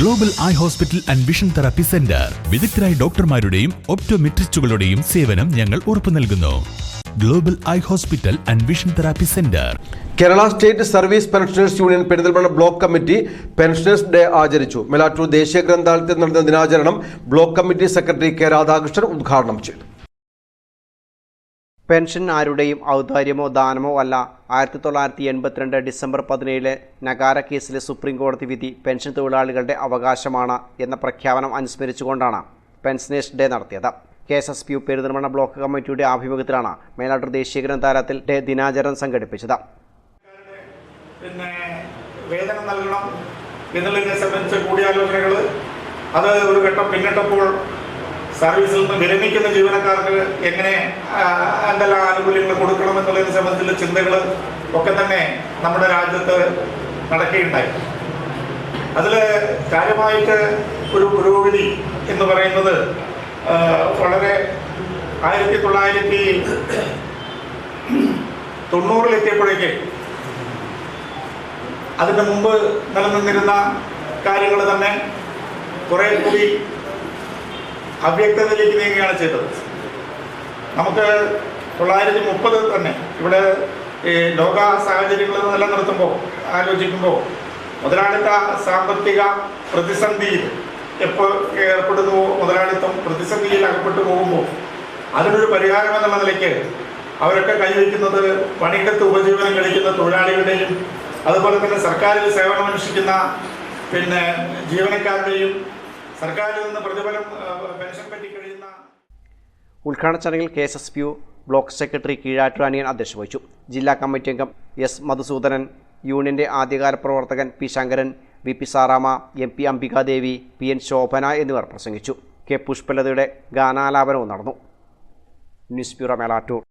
Global eye hospital and vision therapy centre വിദഗ്ധരായ ഡോക്ടർമാരുടെയും ഒപ്റ്റോമെട്രിസ്റ്റുകളുടെയും സേവനം ഞങ്ങൾ ഉറപ്പു നൽകുന്നു. Global eye hospital and vision therapy centre Kerala state service pensioners union Perinthalmanna block committee pensioners day ആചരിച്ചു. മെലാറ്റൂർ ദേശീയ ഗ്രന്ഥാലയത്തിൽ നടന്ന ദിനാചരണം block committee secretary K Radhakrishnan ഉദ്ഘാടനം ചെയ്തു. പെൻഷൻ ആരുടെയും ഔദാര്യമോ ദാനമോ അല്ല. ആയിരത്തി തൊള്ളായിരത്തി എൺപത്തിരണ്ട് ഡിസംബർ പതിനേഴിലെ നഗാര കേസിലെ സുപ്രീം കോടതി വിധി പെൻഷൻ തൊഴിലാളികളുടെ അവകാശമാണ് എന്ന പ്രഖ്യാപനം അനുസ്മരിച്ചുകൊണ്ടാണ് പെൻഷനേഴ്സ് ഡേ നടത്തിയത്. K S S P U Perinthalmanna block കമ്മിറ്റിയുടെ ആഭിമുഖ്യത്തിലാണ് മേലാട്ടൂർ ദേശീയ ഗ്രന്ഥാലയത്തിൽ ഡേ ദിനാചരണം സംഘടിപ്പിച്ചത്. പിന്നെ വേതനം നൽകണം. സംബന്ധിച്ച കൂടിയാലോചനകൾ അത് ഒരു ഘട്ടം പിന്നിട്ടപ്പോൾ സർവീസിൽ നിന്ന് വിരമിക്കുന്ന ജീവനക്കാർക്ക് എങ്ങനെ എന്തെല്ലാം ആനുകൂല്യങ്ങൾ കൊടുക്കണം എന്നുള്ളതിനെ സംബന്ധിച്ചുള്ള ചിന്തകൾ ഒക്കെ തന്നെ നമ്മുടെ രാജ്യത്ത് നടക്കുകയുണ്ടായി. അതിൽ കാര്യമായിട്ട് ഒരു പുരോഗതി എന്ന് പറയുന്നത് വളരെ ആയിരത്തി തൊള്ളായിരത്തി തൊണ്ണൂറിലെത്തിയപ്പോഴേക്ക് അതിന് മുമ്പ് നിലനിന്നിരുന്ന കാര്യങ്ങൾ തന്നെ കുറേ കൂടി അവ്യക്തതയിലേക്ക് നീങ്ങുകയാണ് ചെയ്തത്. നമുക്ക് തൊള്ളായിരത്തി മുപ്പത് തന്നെ ഇവിടെ ഈ ലോക സാഹചര്യങ്ങൾ നിലനിർത്തുമ്പോൾ ആലോചിക്കുമ്പോൾ മുതലാളിത്ത സാമ്പത്തിക പ്രതിസന്ധിയിൽ എപ്പോൾ ഏർപ്പെടുന്നു മുതലാളിത്തം പ്രതിസന്ധിയിൽ അകപ്പെട്ടു പോകുമ്പോൾ അതിനൊരു പരിഹാരം എന്നുള്ള നിലയ്ക്ക് അവരൊക്കെ കൈവയ്ക്കുന്നത് പണിയെടുത്ത് ഉപജീവനം കഴിക്കുന്ന തൊഴിലാളികളുടെയും അതുപോലെ തന്നെ സർക്കാരിൽ സേവനമനുഷ്ഠിക്കുന്ന പിന്നെ ജീവനക്കാരുടെയും ഉദ്ഘാടന ചടങ്ങിൽ K S S P block secretary കീഴാറ്റുരാനിയൻ അധ്യക്ഷത വഹിച്ചു. ജില്ലാ കമ്മിറ്റി അംഗം എസ് മധുസൂദനൻ യൂണിയന്റെ ആദ്യകാല പ്രവർത്തകൻ P Sankaran V P Sarama M P Ambikadevi P N Shobhana എന്നിവർ പ്രസംഗിച്ചു. കെ പുഷ്പലതയുടെ ഗാനാലാപനവും നടന്നു. News bureau Melattur.